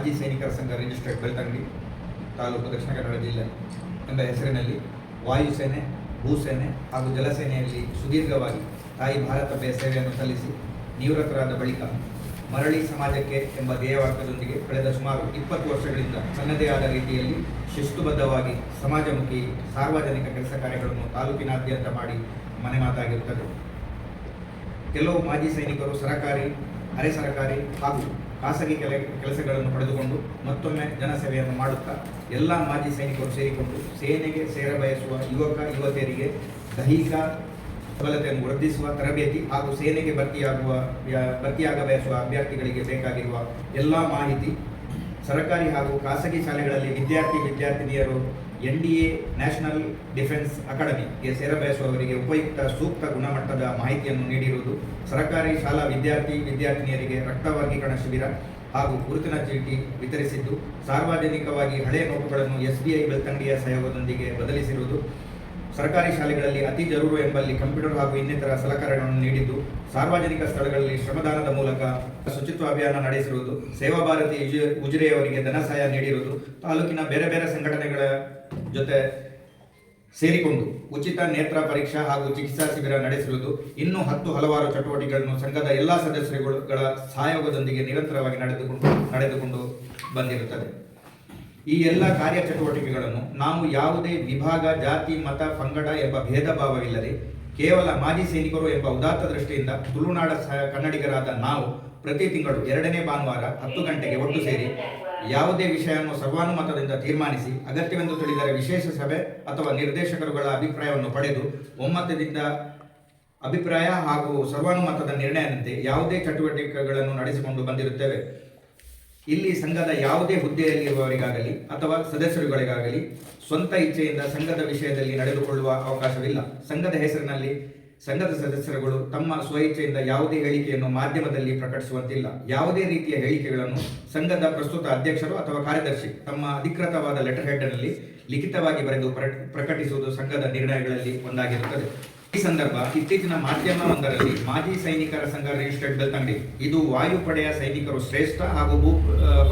ಮಾಜಿ ಸೈನಿಕರ ಸಂಘ ರಿಜಿಸ್ಟರ್ಡ್ ಬೆಳ್ತಂಗಡಿ, ತಾಲೂಕು ದಕ್ಷಿಣ ಕನ್ನಡ ಜಿಲ್ಲೆ ಎಂಬ ಹೆಸರಿನಲ್ಲಿ ವಾಯುಸೇನೆ ಭೂಸೇನೆ ಹಾಗೂ ಜಲಸೇನೆಯಲ್ಲಿ ಸುದೀರ್ಘವಾಗಿ ತಾಯಿ ಭಾರತಬ್ಬೆಯ ಸೇವೆಯನ್ನು ಸಲ್ಲಿಸಿ ನಿವೃತ್ತರಾದ ಬಳಿಕ ಮರಳಿ ಸಮಾಜಕ್ಕೆ ಎಂಬ ಧ್ಯೇಯವಾಕ್ಯದೊಂದಿಗೆ ಕಳೆದ ಸುಮಾರು ಇಪ್ಪತ್ತು ವರ್ಷಗಳಿಂದ ತನ್ನದೇ ಆದ ರೀತಿಯಲ್ಲಿ ಶಿಸ್ತುಬದ್ಧವಾಗಿ ಸಮಾಜಮುಖಿ ಸಾರ್ವಜನಿಕ ಕೆಲಸ ಕಾರ್ಯಗಳನ್ನು ತಾಲೂಕಿನಾದ್ಯಂತ ಮಾಡಿ ಮನೆ ಮಾತಾಗಿರುತ್ತದೆ ಕೆಲವು ಮಾಜಿ ಸೈನಿಕರು ಸರಕಾರಿ, ಅರೆ ಸರಕಾರಿ ಹಾಗೂ ಖಾಸಗಿ ಕೆಲ, ಕೆಲಸಗಳನ್ನು ಪಡೆದುಕೊಂಡು ಮತ್ತೊಮ್ಮೆ ಜನಸೇವೆಯನ್ನು ಮಾಡುತ್ತಾ ಎಲ್ಲ ಮಾಜಿ ಸೈನಿಕರು ಸೇರಿಕೊಂಡು ಸೇನೆಗೆ ಸೇರಬಯಸುವ ಯುವಕ, ಯುವತಿಯರಿಗೆ ದೈಹಿಕ ಸಬಲತೆಯನ್ನು ವೃದ್ಧಿಸುವ ತರಬೇತಿ ಹಾಗೂ ಸೇನೆಗೆ ಭರ್ತಿಯಾಗುವ ಭರ್ತಿಯಾಗ ಬಯಸುವ ಅಭ್ಯರ್ಥಿಗಳಿಗೆ ಬೇಕಾಗಿರುವ ಎಲ್ಲ ಮಾಹಿತಿ ಸರ್ಕಾರಿ ಹಾಗೂ ಖಾಸಗಿ ಶಾಲೆಗಳಲ್ಲಿ ವಿದ್ಯಾರ್ಥಿ, ವಿದ್ಯಾರ್ಥಿನಿಯರು N D A national defence ಅಕಾಡೆಮಿಗೆ ಸೇರಬಯಸುವವರಿಗೆ ಉಪಯುಕ್ತ ಸೂಕ್ತ ಗುಣಮಟ್ಟದ ಮಾಹಿತಿಯನ್ನು ನೀಡಿರುವುದು ಸರ್ಕಾರಿ ಶಾಲಾ ವಿದ್ಯಾರ್ಥಿ ವಿದ್ಯಾರ್ಥಿನಿಯರಿಗೆ ರಕ್ತ ವರ್ಗೀಕರಣ ಶಿಬಿರ ಹಾಗೂ ಗುರುತಿನ ಚೀಟಿ ವಿತರಿಸಿದ್ದು, ಸಾರ್ವಜನಿಕವಾಗಿ ಹಳೆಯ ನೋಟುಗಳನ್ನು ಎಸ್ ಬಿ ಐ ಸಹಯೋಗದೊಂದಿಗೆ ಬದಲಿಸಿರುವುದು, ಸರ್ಕಾರಿ ಶಾಲೆಗಳಲ್ಲಿ ಅತಿ ಜರೂರು ಎಂಬಲ್ಲಿ ಕಂಪ್ಯೂಟರ್ ಹಾಗೂ ಇನ್ನಿತರ ಸಲಕರಣೆಗಳನ್ನು ನೀಡಿದ್ದು, ಸಾರ್ವಜನಿಕ ಸ್ಥಳಗಳಲ್ಲಿ ಶ್ರಮದಾನದ ಮೂಲಕ ಶುಚಿತ್ವ ಅಭಿಯಾನ ನಡೆಸಿರುವುದು, ಸೇವಾ ಭಾರತಿ ಉಜಿ- ಉಜಿರೆಯವರಿಗೆ ಧನ ಸಹಾಯ ನೀಡಿರುವುದು, ತಾಲೂಕಿನ ಬೇರೆ ಬೇರೆ ಸಂಘಟನೆಗಳ ಜೊತೆ ಸೇರಿಕೊಂಡು ಉಚಿತ ನೇತ್ರ ಪರೀಕ್ಷಾ ಹಾಗೂ ಚಿಕಿತ್ಸಾ ಶಿಬಿರ ನಡೆಸಿರುವುದು ಇನ್ನೂ ಹತ್ತು ಹಲವಾರು ಚಟುವಟಿಕೆಗಳನ್ನು ಸಂಘದ ಎಲ್ಲ ಸದಸ್ಯರುಗಳ ಸಹಯೋಗದೊಂದಿಗೆ ನಿರಂತರವಾಗಿ ನಡೆದುಕೊಂಡು ನಡೆದುಕೊಂಡು ಬಂದಿರುತ್ತದೆ. ಈ ಎಲ್ಲ ಕಾರ್ಯ ಚಟುವಟಿಕೆಗಳನ್ನು ನಾವು ಯಾವುದೇ ವಿಭಾಗ, ಜಾತಿ, ಮತ, ಪಂಗಡ ಎಂಬ ಭೇದ ಭಾವವಿಲ್ಲದೆ ಕೇವಲ ಮಾಜಿ ಸೈನಿಕರು ಎಂಬ ಉದಾತ್ತ ದೃಷ್ಟಿಯಿಂದ ತುಳುನಾಡ ಕನ್ನಡಿಗರಾದ ನಾವು ಪ್ರತಿ ತಿಂಗಳು ಎರಡನೇ ಭಾನುವಾರ ಹತ್ತು ಗಂಟೆಗೆ ಒಟ್ಟು ಸೇರಿ ಯಾವುದೇ ವಿಷಯವನ್ನು ಸರ್ವಾನುಮತದಿಂದ ತೀರ್ಮಾನಿಸಿ, ಅಗತ್ಯವೆಂದು ತಿಳಿದರೆ ವಿಶೇಷ ಸಭೆ ಅಥವಾ ನಿರ್ದೇಶಕರುಗಳ ಅಭಿಪ್ರಾಯವನ್ನು ಪಡೆದು, ಒಮ್ಮತದಿಂದ ಅಭಿಪ್ರಾಯ ಹಾಗೂ ಸರ್ವಾನುಮತದ ನಿರ್ಣಯದಂತೆ ಯಾವುದೇ ಚಟುವಟಿಕೆಗಳನ್ನು ನಡೆಸಿಕೊಂಡು ಬಂದಿರುತ್ತೇವೆ. ಇಲ್ಲಿ ಸಂಘದ ಯಾವುದೇ ಹುದ್ದೆಯಲ್ಲಿರುವವರಿಗಾಗಲಿ ಅಥವಾ ಸದಸ್ಯರುಗಳಿಗಾಗಲಿ ಸ್ವಂತ ಇಚ್ಛೆಯಿಂದ ಸಂಘದ ವಿಷಯದಲ್ಲಿ ನಡೆದುಕೊಳ್ಳುವ ಅವಕಾಶವಿಲ್ಲ. ಸಂಘದ ಹೆಸರಿನಲ್ಲಿ ಸಂಘದ ಸದಸ್ಯರುಗಳು ತಮ್ಮ ಸ್ವಇಚ್ಛೆಯಿಂದ ಯಾವುದೇ ಹೇಳಿಕೆಯನ್ನು ಮಾಧ್ಯಮದಲ್ಲಿ ಪ್ರಕಟಿಸುವಂತಿಲ್ಲ. ಯಾವುದೇ ರೀತಿಯ ಹೇಳಿಕೆಗಳನ್ನು ಸಂಘದ ಪ್ರಸ್ತುತ ಅಧ್ಯಕ್ಷರು ಅಥವಾ ಕಾರ್ಯದರ್ಶಿ ತಮ್ಮ ಅಧಿಕೃತವಾದ ಲೆಟರ್ ಹೆಡ್ನಲ್ಲಿ ಲಿಖಿತವಾಗಿ ಬರೆದು ಪ್ರ- ಪ್ರಕಟಿಸುವುದು ಸಂಘದ ನಿರ್ಣಯಗಳಲ್ಲಿ ಒಂದಾಗಿರುತ್ತದೆ. ಈ ಸಂದರ್ಭ ಇತ್ತೀಚಿನ ಮಾಧ್ಯಮವೊಂದರಲ್ಲಿ ಮಾಜಿ ಸೈನಿಕರ ಸಂಘ ರಿಜಿಸ್ಟರ್ಡ್ ಬೆಳ್ತಂಗಡಿ ಇದು ವಾಯುಪಡೆಯ ಸೈನಿಕರು ಶ್ರೇಷ್ಠ ಹಾಗೂ ಭೂ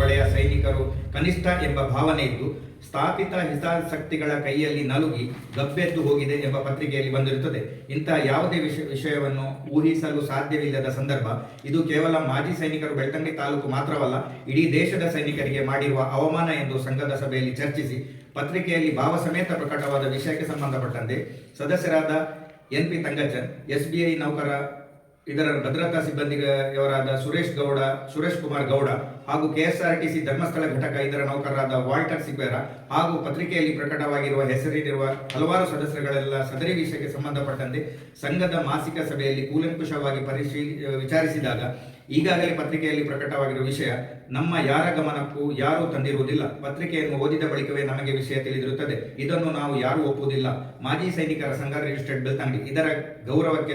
ಪಡೆಯ ಸೈನಿಕರು ಕನಿಷ್ಠ ಎಂಬ ಭಾವನೆ ಇದ್ದು, ಸ್ಥಾಪಿತ ಹಿತಾಸಕ್ತಿಗಳ ಕೈಯಲ್ಲಿ ನಲುಗಿ ಗಬ್ಬೆದ್ದು ಹೋಗಿದೆ ಎಂಬ ಪತ್ರಿಕೆಯಲ್ಲಿ ಬಂದಿರುತ್ತದೆ. ಇಂತಹ ಯಾವುದೇ ವಿಷಯ ವಿಷಯವನ್ನು ಊಹಿಸಲು ಸಾಧ್ಯವಿಲ್ಲದ ಸಂದರ್ಭ. ಇದು ಕೇವಲ ಮಾಜಿ ಸೈನಿಕರು ಬೆಳ್ತಂಗಡಿ ತಾಲೂಕು ಮಾತ್ರವಲ್ಲ, ಇಡೀ ದೇಶದ ಸೈನಿಕರಿಗೆ ಮಾಡಿರುವ ಅವಮಾನ ಎಂದು ಸಂಘದ ಸಭೆಯಲ್ಲಿ ಚರ್ಚಿಸಿ, ಪತ್ರಿಕೆಯಲ್ಲಿ ಭಾವ ಸಮೇತ ಪ್ರಕಟವಾದ ವಿಷಯಕ್ಕೆ ಸಂಬಂಧಪಟ್ಟಂತೆ ಸದಸ್ಯರಾದ N P Thangachan S B I ನೌಕರ, ಇದರ ಭದ್ರತಾ ಸಿಬ್ಬಂದಿಯವರಾದ ಸುರೇಶ್ ಗೌಡ, ಸುರೇಶ್ ಕುಮಾರ್ ಗೌಡ ಹಾಗೂ ಕೆಎಸ್ಆರ್ಟಿಸಿ ಧರ್ಮಸ್ಥಳ ಘಟಕ ಇದರ ನೌಕರರಾದ ವಾಲ್ಟರ್ ಸಿಕ್ವೇರ ಹಾಗೂ ಪತ್ರಿಕೆಯಲ್ಲಿ ಪ್ರಕಟವಾಗಿರುವ ಹೆಸರಿರುವ ಹಲವಾರು ಸದಸ್ಯರುಗಳೆಲ್ಲ ಸದರಿ ವಿಷಯಕ್ಕೆ ಸಂಬಂಧಪಟ್ಟಂತೆ ಸಂಘದ ಮಾಸಿಕ ಸಭೆಯಲ್ಲಿ ಕೂಲಂಕುಷವಾಗಿ ಪರಿಶೀಲಿ ವಿಚಾರಿಸಿದಾಗ ಈಗಾಗಲೇ ಪತ್ರಿಕೆಯಲ್ಲಿ ಪ್ರಕಟವಾಗಿರುವ ವಿಷಯ, ನಮ್ಮ ಯಾರ ಗಮನಕ್ಕೂ ಯಾರೂ ತಂದಿರುವುದಿಲ್ಲ. ಪತ್ರಿಕೆಯನ್ನು ಓದಿದ ಬಳಿಕವೇ ನಮಗೆ ವಿಷಯ ತಿಳಿದಿರುತ್ತದೆ. ಇದನ್ನು ನಾವು ಯಾರೂ ಒಪ್ಪುವುದಿಲ್ಲ. ಮಾಜಿ ಸೈನಿಕರ ಸಂಘ ರಿಜಿಸ್ಟರ್ಡ್ ಬೆಳ್ತಂಗಡಿ ಇದರ ಗೌರವಕ್ಕೆ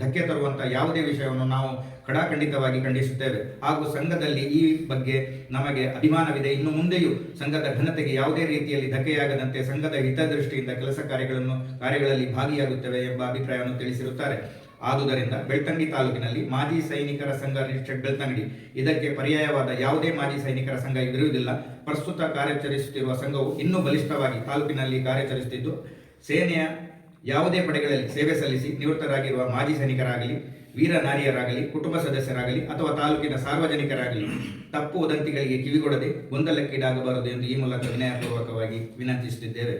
ಧಕ್ಕೆ ತರುವಂತಹ ಯಾವುದೇ ವಿಷಯವನ್ನು ನಾವು ಕಡಾಖಂಡಿತವಾಗಿ ಖಂಡಿಸುತ್ತೇವೆ. ಹಾಗೂ ಸಂಘದಲ್ಲಿ ಈ ಬಗ್ಗೆ ನಮಗೆ ಅಭಿಮಾನವಿದೆ. ಇನ್ನು ಮುಂದೆಯೂ ಸಂಘದ ಘನತೆಗೆ ಯಾವುದೇ ರೀತಿಯಲ್ಲಿ ಧಕ್ಕೆಯಾಗದಂತೆ ಸಂಘದ ಹಿತದೃಷ್ಟಿಯಿಂದ ಕೆಲಸ ಕಾರ್ಯಗಳನ್ನು, ಕಾರ್ಯಗಳಲ್ಲಿ ಭಾಗಿಯಾಗುತ್ತೇವೆ ಎಂಬ ಅಭಿಪ್ರಾಯವನ್ನು ತಿಳಿಸಿರುತ್ತಾರೆ. ಆದುದರಿಂದ ಬೆಳ್ತಂಗಿ ತಾಲೂಕಿನಲ್ಲಿ ಮಾಜಿ ಸೈನಿಕರ ಸಂಘ ರಿಜಿಸ್ಟರ್ಡ್ ಬೆಳ್ತಂಗಡಿ. ಇದಕ್ಕೆ ಪರ್ಯಾಯವಾದ ಯಾವುದೇ ಮಾಜಿ ಸೈನಿಕರ ಸಂಘ ಇರುವುದಿಲ್ಲ ಪ್ರಸ್ತುತ ಕಾರ್ಯಾಚರಿಸುತ್ತಿರುವ ಸಂಘವು ಇನ್ನೂ ಬಲಿಷ್ಠವಾಗಿ ತಾಲೂಕಿನಲ್ಲಿ ಕಾರ್ಯಾಚರಿಸುತ್ತಿದ್ದು, ಸೇನೆಯ ಯಾವುದೇ ಪಡೆಗಳಲ್ಲಿ ಸೇವೆ ಸಲ್ಲಿಸಿ ನಿವೃತ್ತರಾಗಿರುವ ಮಾಜಿ ಸೈನಿಕರಾಗಲಿ, ವೀರ ನಾರಿಯರಾಗಲಿ, ಕುಟುಂಬ ಸದಸ್ಯರಾಗಲಿ ಅಥವಾ ತಾಲೂಕಿನ ಸಾರ್ವಜನಿಕರಾಗಲಿ ತಪ್ಪು ವದಂತಿಗಳಿಗೆ ಕಿವಿಗೊಡದೆ ಗೊಂದಲಕ್ಕೀಡಾಗಬಾರದು ಎಂದು ಈ ಮೂಲಕ ವಿನಯಪೂರ್ವಕವಾಗಿ ವಿನಂತಿಸುತ್ತಿದ್ದೇವೆ.